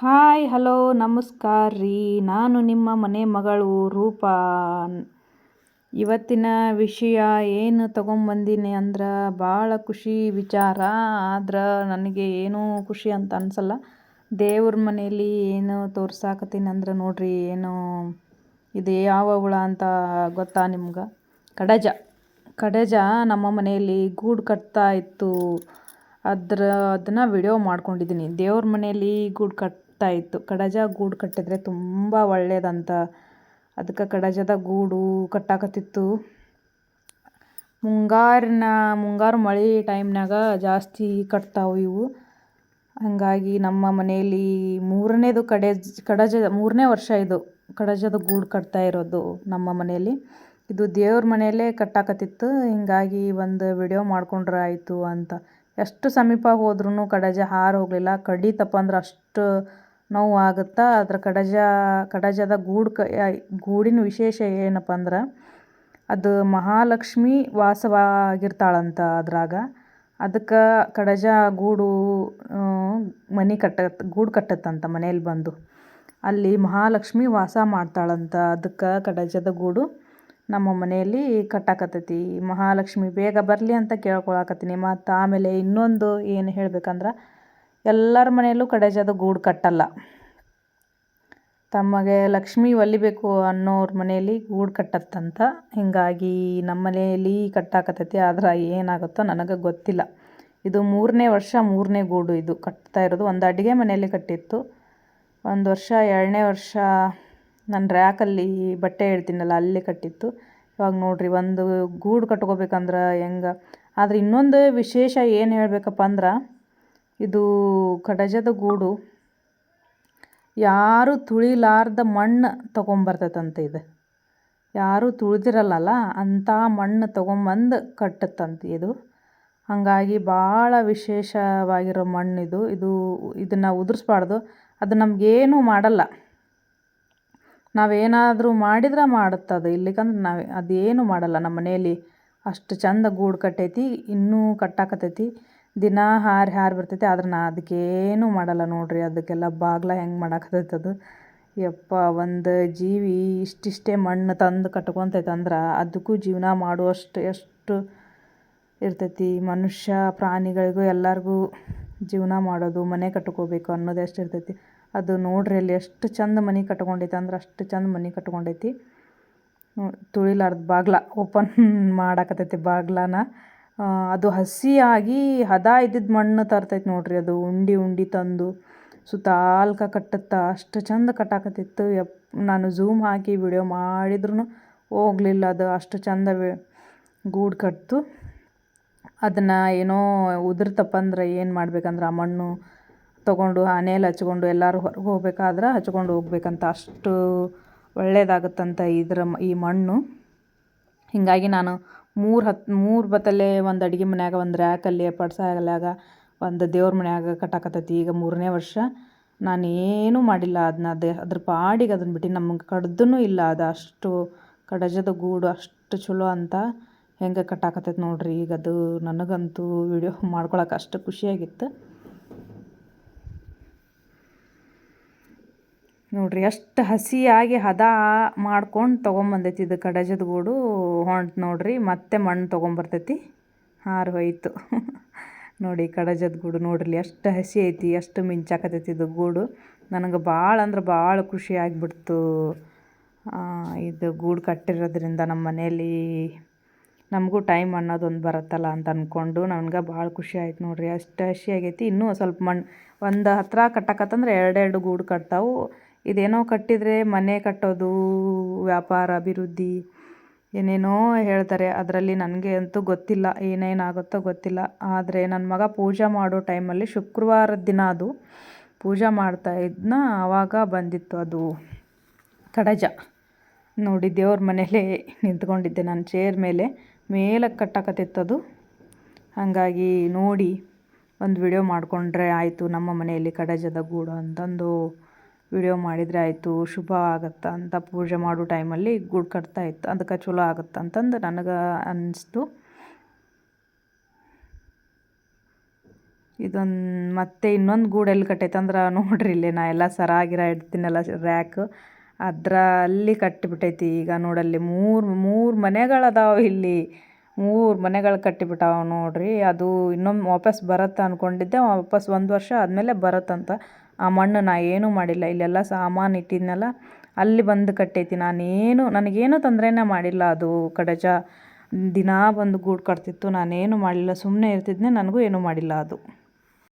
Hi, hello, ನಮಸ್ಕಾರ ರೀ. ನಾನು ನಿಮ್ಮ ಮನೆ ಮಗಳು ರೂಪಾ. ಇವತ್ತಿನ ವಿಷಯ ಏನು ತೊಗೊಂಬಂದೀನಿ ಅಂದ್ರೆ ಭಾಳ ಖುಷಿ ವಿಚಾರ. ಆದ್ರೆ ನನಗೆ ಏನೂ ಖುಷಿ ಅಂತ ಅನಿಸಲ್ಲ. ದೇವ್ರ ಮನೆಯಲ್ಲಿ ಏನು ತೋರ್ಸಾಕತ್ತೀನಿ ಅಂದ್ರೆ ನೋಡ್ರಿ, ಏನು ಇದು ಯಾವ ಹುಳ ಅಂತ ಗೊತ್ತಾ ನಿಮ್ಗೆ? ಕಡಜ. ಕಡಜ ನಮ್ಮ ಮನೆಯಲ್ಲಿ ಗೂಡು ಕಟ್ತಾ ಇತ್ತು. ಅದ್ರ, ಅದನ್ನು ವಿಡಿಯೋ ಮಾಡ್ಕೊಂಡಿದ್ದೀನಿ ದೇವ್ರ ಮನೆಯಲ್ಲಿ ಗೂಡು ಕಟ್ತಾ ಇತ್ತು. ಕಡಜ ಗೂಡು ಕಟ್ಟಿದರೆ ತುಂಬ ಒಳ್ಳೆಯದಂತ ಅದಕ್ಕೆ ಕಡಜದ ಗೂಡು ಕಟ್ಟಾಕತ್ತಿತ್ತು. ಮುಂಗಾರಿನ, ಮುಂಗಾರು ಮಳೆ ಟೈಮ್ನಾಗ ಜಾಸ್ತಿ ಕಟ್ತಾವೆ ಇವು. ಹಾಗಾಗಿ ನಮ್ಮ ಮನೆಯಲ್ಲಿ ಮೂರನೇದು ಕಡಜ ಕಡಜ, ಮೂರನೇ ವರ್ಷ ಇದು ಕಡಜದ ಗೂಡು ಕಟ್ತಾ ಇರೋದು ನಮ್ಮ ಮನೆಯಲ್ಲಿ. ಇದು ದೇವ್ರ ಮನೆಯಲ್ಲೇ ಕಟ್ಟಾಕತ್ತಿತ್ತು. ಹೀಗಾಗಿ ಒಂದು ವಿಡಿಯೋ ಮಾಡ್ಕೊಂಡ್ರೆ ಆಯಿತು ಅಂತ. ಎಷ್ಟು ಸಮೀಪ ಹೋದ್ರೂ ಕಡಜ ಹಾರು ಹೋಗಲಿಲ್ಲ. ಕಡಿತಪ್ಪ ಅಂದ್ರೆ ಅಷ್ಟು ನೋವು ಆಗುತ್ತೆ? ಅದ್ರ ಕಡಜ, ಕಡಜದ ಗೂಡು ಕ ಗೂಡಿನ ವಿಶೇಷ ಏನಪ್ಪ ಅಂದ್ರೆ ಅದು ಮಹಾಲಕ್ಷ್ಮಿ ವಾಸವಾಗಿರ್ತಾಳಂತ ಅದ್ರಾಗ. ಅದಕ್ಕೆ ಕಡಜ, ಗೂಡು ಮನೆ ಕಟ್ಟ ಗೂಡು ಕಟ್ಟತ್ತಂತ ಮನೆಯಲ್ಲಿ ಬಂದು. ಅಲ್ಲಿ ಮಹಾಲಕ್ಷ್ಮಿ ವಾಸ ಮಾಡ್ತಾಳಂತ ಅದಕ್ಕೆ ಕಡಜದ ಗೂಡು ನಮ್ಮ ಮನೆಯಲ್ಲಿ ಕಟ್ಟಾಕತ್ತೈತಿ. ಮಹಾಲಕ್ಷ್ಮಿ, ಬೇಗ ಬರಲಿ ಅಂತ ಕೇಳ್ಕೊಳಕತ್ತೀನಿ. ಮತ್ತು ಆಮೇಲೆ ಇನ್ನೊಂದು ಏನು ಹೇಳ್ಬೇಕಂದ್ರೆ ಎಲ್ಲರ ಮನೆಯಲ್ಲೂ ಕಡಜದ ಗೂಡು ಕಟ್ಟಲ್ಲ. ತಮಗೆ ಲಕ್ಷ್ಮಿ ಒಲಿಬೇಕು ಅನ್ನೋರ ಮನೆಯಲ್ಲಿ ಗೂಡು ಕಟ್ಟತ್ತಂತ. ಹೀಗಾಗಿ ನಮ್ಮ ಮನೆಯಲ್ಲಿ ಕಟ್ಟಾಕತ್ತೈತಿ ಆದ್ರೆ ಏನಾಗುತ್ತೋ ನನಗೆ ಗೊತ್ತಿಲ್ಲ. ಇದು ಮೂರನೇ ವರ್ಷ, ಮೂರನೇ ಗೂಡು ಇದು. ಕಟ್ತಾ ಇರೋದು ಒಂದು ಅಡುಗೆ ಮನೆಯಲ್ಲಿ ಕಟ್ಟಿತ್ತು. ಒಂದು ವರ್ಷ, ಎರಡನೇ ವರ್ಷ ನನ್ನ ರ್ಯಾಕಲ್ಲಿ ಬಟ್ಟೆ ಹೇಳ್ತೀನಲ್ಲ, ಅಲ್ಲಿ ಕಟ್ಟಿತ್ತು. ಇವಾಗ ನೋಡಿರಿ, ಒಂದು ಗೂಡು ಕಟ್ಕೋಬೇಕಂದ್ರೆ ಹೆಂಗೆ? ಆದರೆ ಇನ್ನೊಂದು ವಿಶೇಷ ಏನು ಹೇಳಬೇಕಪ್ಪ ಅಂದ್ರೆ ಇದು ಕಡಜದ ಗೂಡು. ಯಾರು ತುಳಿಲಾರ್ದ ಮಣ್ಣು ತೊಗೊಂಬರ್ತೈತಂತೆ ಇದು. ಯಾರೂ ತುಳಿದಿರಲ್ಲಲ್ಲ ಅಂಥ ಮಣ್ಣು ತೊಗೊಂಬಂದು ಕಟ್ಟತ್ತಂತೆ ಇದು. ಹಾಗಾಗಿ ಭಾಳ ವಿಶೇಷವಾಗಿರೋ ಮಣ್ಣಿದು ಇದು. ಇದನ್ನು ಉದುರಿಸ್ಬಾರ್ದು. ಅದು ನಮಗೇನು ಮಾಡಲ್ಲ. ನಾವೇನಾದರೂ ಮಾಡಿದ್ರೆ ಮಾಡುತ್ತೆ ಅದು ಇಲ್ಲಿಕಂದ್ರೆ ನಾವು ಅದೇನು ಮಾಡಲ್ಲ. ನಮ್ಮ ಮನೆಯಲ್ಲಿ ಅಷ್ಟು ಚಂದ ಗೂಡು ಕಟ್ಟೈತಿ, ಇನ್ನೂ ಕಟ್ಟಾಕತ್ತೈತಿ ದಿನ ಹಾರಿ ಹಾರಿ ಬರ್ತೈತಿ, ಆದ್ರೆ ನಾ ಅದಕ್ಕೇನು ಮಾಡಲ್ಲ ನೋಡ್ರಿ, ಅದಕ್ಕೆಲ್ಲ ಬಾಗ್ಲ ಹೆಂಗೆ ಮಾಡಾಕತ್ತೈತೆ ಅದು. ಯಪ್ಪ, ಒಂದು ಜೀವಿ ಇಷ್ಟಿಷ್ಟೇ ಮಣ್ಣು ತಂದು ಕಟ್ಕೊತೈತೆ ಅಂದ್ರೆ ಅದಕ್ಕೂ ಜೀವನ ಮಾಡುವಷ್ಟು ಎಷ್ಟು ಇರ್ತೈತಿ. ಮನುಷ್ಯ ಪ್ರಾಣಿಗಳಿಗೂ ಎಲ್ಲರಿಗೂ ಜೀವನ ಮಾಡೋದು, ಮನೆ ಕಟ್ಕೋಬೇಕು ಅನ್ನೋದು ಎಷ್ಟು ಇರ್ತೈತಿ. ಅದು ನೋಡ್ರಿ ಅಲ್ಲಿ ಎಷ್ಟು ಚಂದ ಮನೆ ಕಟ್ಕೊಂಡೈತೆ ಅಂದ್ರೆ ಅಷ್ಟು ಚಂದ ಮನೆ ಕಟ್ಕೊಂಡೈತಿ ತುಳಿಲಾರ್ದ ಬಾಗ್ಲ ಓಪನ್ ಮಾಡಾಕತ್ತೈತಿ ಬಾಗ್ಲನ. ಅದು ಹಸಿಯಾಗಿ ಹದ ಇದ್ದಿದ್ದು ಮಣ್ಣು ತರ್ತೈತೆ ನೋಡ್ರಿ ಅದು ಉಂಡೆ ಉಂಡೆ ತಂದು ಸುತ್ತ ಆಲ್ಕ ಕಟ್ಟುತ್ತಾ ಅಷ್ಟು ಚಂದ ಕಟ್ಟಾಕತ್ತಿತ್ತು. ಯಪ್, ನಾನು ಝೂಮ್ ಹಾಕಿ ವಿಡಿಯೋ ಮಾಡಿದ್ರೂ ಹೋಗಲಿಲ್ಲ ಅದು ಅಷ್ಟು ಚಂದ ಗೂಡು ಕಟ್ತು. ಅದನ್ನು ಏನೋ ಉದುರ್ತಪ್ಪ ಅಂದ್ರೆ ಏನು ಮಾಡ್ಬೇಕಂದ್ರೆ ಆ ಮಣ್ಣು ತೊಗೊಂಡು ಆನೇಲಿ ಹಚ್ಕೊಂಡು ಎಲ್ಲರೂ ಹೊರಗೆ ಹೋಗ್ಬೇಕಾದ್ರೆ ಹಚ್ಕೊಂಡು ಹೋಗ್ಬೇಕಂತ ಅಷ್ಟು ಒಳ್ಳೆಯದಾಗುತ್ತಂತ ಇದ್ರ ಈ ಮಣ್ಣು. ಹೀಗಾಗಿ ನಾನು ಮೂರು ಹತ್ತು ಮೂರು ಬತ್ತಲೆ ಒಂದು ಅಡುಗೆ ಮನ್ಯಾಗ ಒಂದು ರ್ಯಾಕಲ್ಲಿ ಪಡ್ಸಾಗಲ್ಯಾಗ ಒಂದು ದೇವ್ರ ಮನ್ಯಾಗ ಕಟ್ಟಾಕತ್ತೈತಿ. ಈಗ ಮೂರನೇ ವರ್ಷ ನಾನೇನೂ ಮಾಡಿಲ್ಲ ಅದನ್ನ ಅದೇ ಅದ್ರ ಪಾಡಿಗೆ ಅದನ್ನ ಬಿಟ್ಟು ನಮಗೆ ಕಡ್ದೂ ಇಲ್ಲ ಅದು ಅಷ್ಟು ಕಡಜದ ಗೂಡು ಅಷ್ಟು ಚಲೋ ಅಂತ ಹೆಂಗೆ ಕಟ್ಟಾಕತ್ತೈತಿ ನೋಡ್ರಿ. ಈಗ ಅದು ನನಗಂತೂ ವಿಡಿಯೋ ಮಾಡ್ಕೊಳಕ್ಕೆ ಅಷ್ಟು ಖುಷಿಯಾಗಿತ್ತು. ನೋಡ್ರಿ ಎಷ್ಟು ಹಸಿಯಾಗಿ ಹದ ಮಾಡ್ಕೊಂಡು ತೊಗೊಂಬಂದೈತಿ ಇದು ಕಡಜದ ಗೂಡು ಹೊಂಟು ನೋಡ್ರಿ, ಮತ್ತೆ ಮಣ್ಣು ತೊಗೊಂಬರ್ತೈತಿ. ಹಾರು ಹೋಯ್ತು. ನೋಡಿ, ಕಡಜದ ಗೂಡು ನೋಡ್ರಿ ಎಷ್ಟು ಹಸಿ ಐತಿ ಎಷ್ಟು ಮಿಂಚಾಕತೈತಿ ಇದು ಗೂಡು. ನನಗೆ ಭಾಳ ಅಂದ್ರೆ ಭಾಳ ಖುಷಿ ಆಗಿಬಿಡ್ತು. ಇದು ಗೂಡು ಕಟ್ಟಿರೋದ್ರಿಂದ ನಮ್ಮ ಮನೆಯಲ್ಲಿ ನಮಗೂ ಟೈಮ್ ಅನ್ನೋದೊಂದು ಬರುತ್ತಲ್ಲ ಅಂತ ಅಂದ್ಕೊಂಡು ನನಗೆ ಭಾಳ ಖುಷಿ ಆಯ್ತು ನೋಡ್ರಿ, ಅಷ್ಟು ಹಸಿ ಆಗೈತಿ. ಇನ್ನೂ ಸ್ವಲ್ಪ ಮಣ್ಣು ಒಂದು ಹತ್ರ ಕಟ್ಟಕತ್ತಂದ್ರೆ ಎರಡೆರಡು ಗೂಡು ಕಟ್ತಾವೆ. ಇದೇನೋ ಕಟ್ಟಿದರೆ ಮನೆ ಕಟ್ಟೋದು, ವ್ಯಾಪಾರ, ಅಭಿವೃದ್ಧಿ, ಏನೇನೋ ಹೇಳ್ತಾರೆ. ಅದರಲ್ಲಿ ನನಗೆ ಅಂತೂ ಗೊತ್ತಿಲ್ಲ, ಏನೇನಾಗುತ್ತೋ ಗೊತ್ತಿಲ್ಲ. ಆದರೆ ನನ್ನ ಮಗ ಪೂಜೆ ಮಾಡೋ ಟೈಮಲ್ಲಿ ಶುಕ್ರವಾರದ ದಿನ ಅದು. ಪೂಜೆ ಮಾಡ್ತಾ ಇದ್ನ ಆವಾಗ ಬಂದಿತ್ತು ಅದು ಕಡಜ. ನೋಡಿ, ದೇವ್ರ ಮನೇಲೇ ನಿಂತ್ಕೊಂಡಿದ್ದೆ ನಾನು ಚೇರ್ ಮೇಲೆ. ಮೇಲಕ್ಕೆ ಅದು. ಹಾಗಾಗಿ ನೋಡಿ, ಒಂದು ವಿಡಿಯೋ ಮಾಡಿಕೊಂಡ್ರೆ ಆಯಿತು ನಮ್ಮ ಮನೆಯಲ್ಲಿ ಕಡಜದ ಗೂಡು ಅಂತಂದು. ವಿಡಿಯೋ ಮಾಡಿದರೆ ಆಯಿತು, ಶುಭ ಆಗತ್ತೆ ಅಂತ ಪೂಜೆ ಮಾಡೋ ಟೈಮಲ್ಲಿ ಗುಡ್ ಕಟ್ತಾ ಇತ್ತು. ಅದಕ್ಕೆ ಚಲೋ ಆಗತ್ತೆ ಅಂತಂದು ನನಗೆ ಅನ್ನಿಸ್ತು ಇದೊಂದು ಮತ್ತೆ ಇನ್ನೊಂದು ಗೂಡು ಎಲ್ಲಿ ಕಟ್ಟೈತಂದ್ರೆ ನೋಡ್ರಿ ಇಲ್ಲಿ ನಾ ಎಲ್ಲ ಸರಾಗಿರ ಇಡ್ತೀನಲ್ಲ ರ್ಯಾಕ್ ಅದರಲ್ಲಿ ಕಟ್ಟಿಬಿಟ್ಟೈತಿ ಈಗ ನೋಡಲ್ಲಿ ಮೂರು ಮೂರು ಮನೆಗಳದಾವ ಇಲ್ಲಿ. ಮೂರು ಮನೆಗಳು ಕಟ್ಟಿಬಿಟ್ಟಾವ ನೋಡ್ರಿ. ಅದು ಇನ್ನೊಮ್ಮೆ ವಾಪಸ್ ಬರುತ್ತೆ ಅಂದ್ಕೊಂಡಿದ್ದೆ ವಾಪಸ್ ಒಂದು ವರ್ಷ ಆದಮೇಲೆ ಬರುತ್ತಂತ. ಆ ಮಣ್ಣು ನಾ ಏನೂ ಮಾಡಿಲ್ಲ, ಇಲ್ಲೆಲ್ಲ ಸಾಮಾನು ಇಟ್ಟಿದ್ನಲ್ಲ, ಅಲ್ಲಿ ಬಂದು ಕಟ್ಟೈತಿ. ನಾನೇನು, ನನಗೇನು ತೊಂದರೆನೇ ಮಾಡಿಲ್ಲ ಅದು ಕಡಜ. ದಿನಾ ಬಂದು ಗೂಡು ಕಟ್ತಿತ್ತು, ನಾನೇನು ಮಾಡಿಲ್ಲ ಸುಮ್ಮನೆ ಇರ್ತಿದ್ನೆ, ನನಗೂ ಏನೂ ಮಾಡಿಲ್ಲ ಅದು.